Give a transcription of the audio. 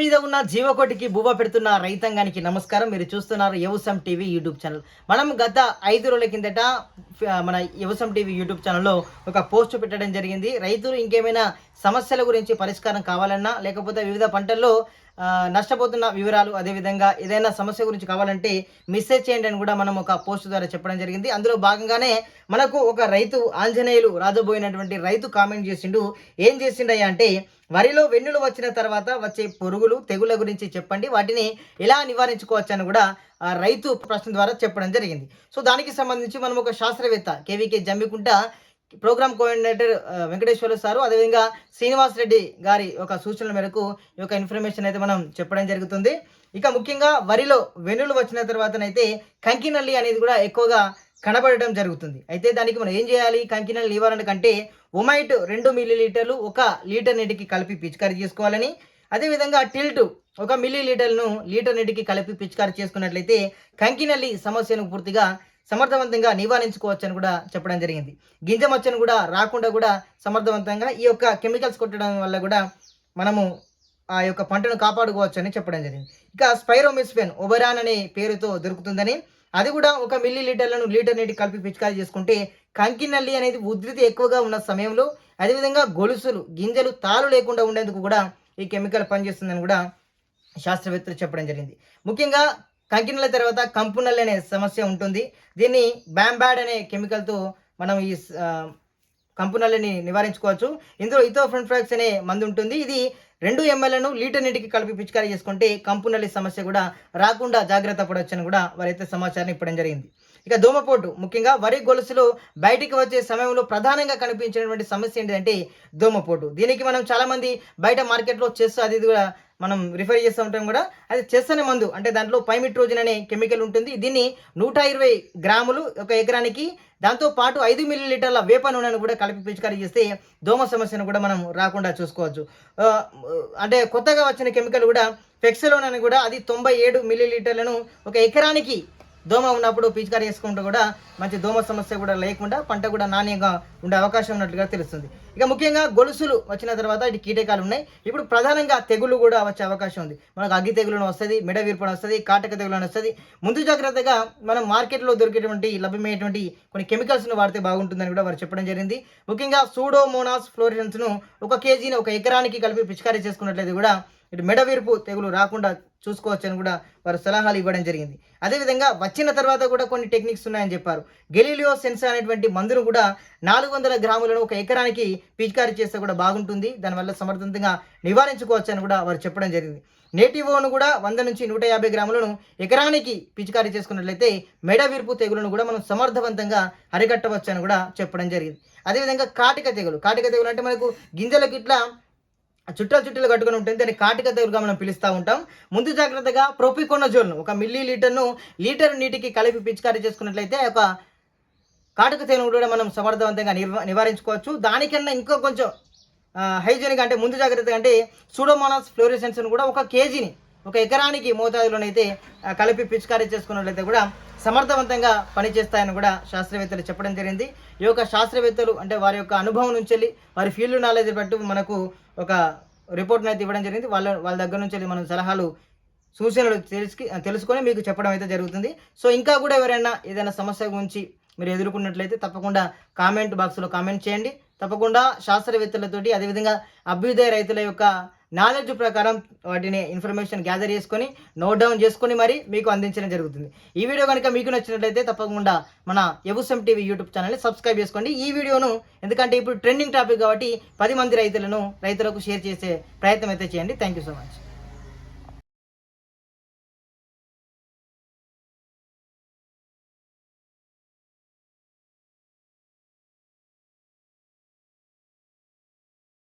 మీద ఉన్న జీవకోటికి బువ్వ పెడుతున్న రైతాంగానికి నమస్కారం. మీరు చూస్తున్నారు యవసం టీవీ యూట్యూబ్ ఛానల్. మనం గత ఐదు రోజుల కిందట మన యవసం టీవీ యూట్యూబ్ ఛానల్లో ఒక పోస్ట్ పెట్టడం జరిగింది. రైతులు ఇంకేమైనా సమస్యల గురించి పరిష్కారం కావాలన్నా లేకపోతే వివిధ పంటల్లో నష్టపోతున్న వివరాలు అదేవిధంగా ఏదైనా సమస్య గురించి కావాలంటే మెసేజ్ చేయండి అని కూడా మనం ఒక పోస్ట్ ద్వారా చెప్పడం జరిగింది. అందులో భాగంగానే మనకు ఒక రైతు ఆంజనేయులు రాజబోయినటువంటి రైతు కామెంట్ చేసిండు. ఏం చేసిండయ్యా అంటే వరిలో వెన్నులు వచ్చిన తర్వాత వచ్చే పురుగులు తెగుళ్ళ గురించి చెప్పండి. వాటిని ఎలా నివారించుకోవచ్చు అని కూడా రైతు ప్రశ్న ద్వారా చెప్పడం జరిగింది. సో దానికి సంబంధించి మనం ఒక శాస్త్రవేత్త KVK Jammikunta program coordinator Venkateswarlu sir. అదేవిధంగా శ్రీనివాస్ రెడ్డి గారి ఒక సూచనల మేరకు ఈ యొక్క ఇన్ఫర్మేషన్ అయితే మనం చెప్పడం జరుగుతుంది. ఇక ముఖ్యంగా వరిలో వెన్నులు వచ్చిన తర్వాతనైతే కంకినల్లి అనేది కూడా ఎక్కువగా కనబడటం జరుగుతుంది. అయితే దానికి మనం ఏం చేయాలి? కంకినల్లి నివారణ కంటే ఒమైట్ రెండు మిల్లీ లీటర్లు ఒక లీటర్ నీటికి కలిపి పిచికారీ చేసుకోవాలని అదేవిధంగా టిల్టు ఒక మిల్లీ లీటర్ను లీటర్ నీటికి కలిపి పిచికారీ చేసుకున్నట్లయితే కంకినల్లి సమస్యను పూర్తిగా సమర్థవంతంగా నివారించుకోవచ్చని కూడా చెప్పడం జరిగింది. గింజ మచ్చను కూడా రాకుండా కూడా సమర్థవంతంగా ఈ యొక్క కెమికల్స్ కొట్టడం వల్ల కూడా మనము ఆ యొక్క పంటను కాపాడుకోవచ్చని చెప్పడం జరిగింది. ఇక స్పైరోమిస్ఫెన్ ఒబరాన్ అనే పేరుతో దొరుకుతుందని అది కూడా ఒక మిల్లీ లీటర్లను లీటర్ నీటి కలిపి పిచికారీ చేసుకుంటే కంకినల్లి అనేది ఉధృతి ఎక్కువగా ఉన్న సమయంలో అదేవిధంగా గొలుసులు గింజలు తాలు లేకుండా ఉండేందుకు కూడా ఈ కెమికల్ పనిచేస్తుందని కూడా శాస్త్రవేత్తలు చెప్పడం జరిగింది. ముఖ్యంగా కంకినల తర్వాత కంపునల్ అనే సమస్య ఉంటుంది. దీన్ని బ్యాంబాడ్ అనే కెమికల్తో మనం ఈ ఆ, కంపునల్ని నివారించుకోవచ్చు. ఇందులో ఇథోఫ్రెంఫ్రాక్స్ అనే మందు ఉంటుంది. ఇది రెండు ఎంఎల్ను లీటర్ నీటికి కలిపి పిచికారీ చేసుకుంటే కంపునల్లి సమస్య కూడా రాకుండా జాగ్రత్త పడవచ్చని కూడా వారైతే సమాచారం ఇవ్వడం జరిగింది. ఇక దోమపోటు ముఖ్యంగా వరి గొలుసులు బయటికి వచ్చే సమయంలో ప్రధానంగా కనిపించినటువంటి సమస్య ఏంటంటే దోమపోటు దీనికి మనం చాలామంది బయట మార్కెట్లో చెస్ అది కూడా మనం రిఫర్ చేస్తూ ఉంటాం కూడా. అది చెస్ అనే మందు అంటే దాంట్లో పైమిట్రోజన్ అనే కెమికల్ ఉంటుంది. దీన్ని నూట ఇరవై గ్రాములు ఒక ఎకరానికి దాంతో పాటు ఐదు మిల్లీ లీటర్ల వేప నూనెను కూడా కలిపి పిచికారీ చేస్తే దోమ సమస్యను కూడా మనం రాకుండా చూసుకోవచ్చు. అంటే కొత్తగా వచ్చిన కెమికల్ కూడా ఫెక్సలోన్ అని కూడా అది తొంభై ఏడు మిల్లీ లీటర్లను ఒక ఎకరానికి దోమ ఉన్నప్పుడు పిచికారీ చేసుకుంటూ కూడా మంచి దోమ సమస్య కూడా లేకుండా పంట కూడా నాణ్యంగా ఉండే అవకాశం ఉన్నట్లుగా తెలుస్తుంది. ఇక ముఖ్యంగా గొలుసులు వచ్చిన తర్వాత ఇటు కీటకాలు ఉన్నాయి. ఇప్పుడు ప్రధానంగా తెగులు కూడా వచ్చే అవకాశం ఉంది. మనకు అగ్గి తెగులను వస్తుంది మెడ వీర్పణ వస్తుంది కాటక తెగులను వస్తుంది. ముందు జాగ్రత్తగా మనం మార్కెట్లో దొరికేటువంటి లభ్యమయ్యేటువంటి కొన్ని కెమికల్స్ను వాడితే బాగుంటుందని కూడా వారు చెప్పడం జరిగింది. ముఖ్యంగా సూడోమోనాస్ ఫ్లోరిన్స్ను ఒక కేజీని ఒక ఎకరానికి కలిపి పిచికారీ చేసుకున్నట్లయితే కూడా ఇటు మెడ తెగులు రాకుండా చూసుకోవచ్చని కూడా వారు సలహాలు ఇవ్వడం జరిగింది. అదేవిధంగా వచ్చిన తర్వాత కూడా కొన్ని టెక్నిక్స్ ఉన్నాయని చెప్పారు. గెలీలియో సెన్సర్ అనేటువంటి మందును కూడా నాలుగు వందల గ్రాములను ఒక ఎకరానికి పిచికారీ చేస్తే కూడా బాగుంటుంది. దానివల్ల సమర్థవంతంగా నివారించుకోవచ్చని కూడా వారు చెప్పడం జరిగింది. నేటివోను కూడా వంద నుంచి నూట యాభై గ్రాములను ఎకరానికి పిచికారీ చేసుకున్నట్లయితే మెడ విరుపు తెగులను కూడా మనం సమర్థవంతంగా అరికట్టవచ్చు అని కూడా చెప్పడం జరిగింది. అదేవిధంగా కాటిక తెగులు. కాటిక తెగులు అంటే మనకు గింజలకు గిట్ల చుట్టాలు చుట్టలు కట్టుకుని ఉంటుంది దాన్ని కాటిక తెగులుగా మనం పిలుస్తూ ఉంటాం. ముందు జాగ్రత్తగా ప్రొపికొనజోల్ను ఒక మిల్లీ లీటర్ను లీటర్ నీటికి కలిపి పిచికారీ చేసుకున్నట్లయితే ఒక కాటుక తేను కూడా మనం సమర్థవంతంగా నిర్వ నివారించుకోవచ్చు. దానికన్నా ఇంకో కొంచెం హైజీనిక్ అంటే ముందు జాగ్రత్తగా అంటే సూడోమోనాస్ ఫ్లోరిసెన్స్ను కూడా ఒక కేజీని ఒక ఎకరానికి మోతాదులోనైతే కలిపి పిచికారీ చేసుకున్నట్లయితే కూడా సమర్థవంతంగా పనిచేస్తాయని కూడా శాస్త్రవేత్తలు చెప్పడం జరిగింది. ఈ యొక్క శాస్త్రవేత్తలు అంటే వారి యొక్క అనుభవం నుంచి వెళ్ళి వారి ఫీల్డ్ నాలెడ్జ్ బట్టి మనకు ఒక రిపోర్ట్ని అయితే ఇవ్వడం జరిగింది. వాళ్ళ వాళ్ళ దగ్గర నుంచి వెళ్ళి మనం సలహాలు సూచనలు తెలుసుకి తెలుసుకొని మీకు చెప్పడం అయితే జరుగుతుంది. సో ఇంకా కూడా ఎవరైనా ఏదైనా సమస్య గురించి మీరు ఎదుర్కొన్నట్లయితే తప్పకుండా కామెంట్ బాక్స్లో కామెంట్ చేయండి. తప్పకుండా శాస్త్రవేత్తలతోటి అదేవిధంగా అభ్యుదయ రైతుల యొక్క నాలెడ్జ్ ప్రకారం వాటిని ఇన్ఫర్మేషన్ గ్యాదర్ చేసుకొని నోట్ డౌన్ చేసుకొని మరి మీకు అందించడం జరుగుతుంది. ఈ వీడియో కనుక మీకు నచ్చినట్లయితే తప్పకుండా మన ఎబుసం టీవీ యూట్యూబ్ ఛానల్ని సబ్స్క్రైబ్ చేసుకోండి. ఈ వీడియోను ఎందుకంటే ఇప్పుడు ట్రెండింగ్ టాపిక్ కాబట్టి పది మంది రైతులను రైతులకు షేర్ చేసే ప్రయత్నం అయితే చేయండి. Thank you so much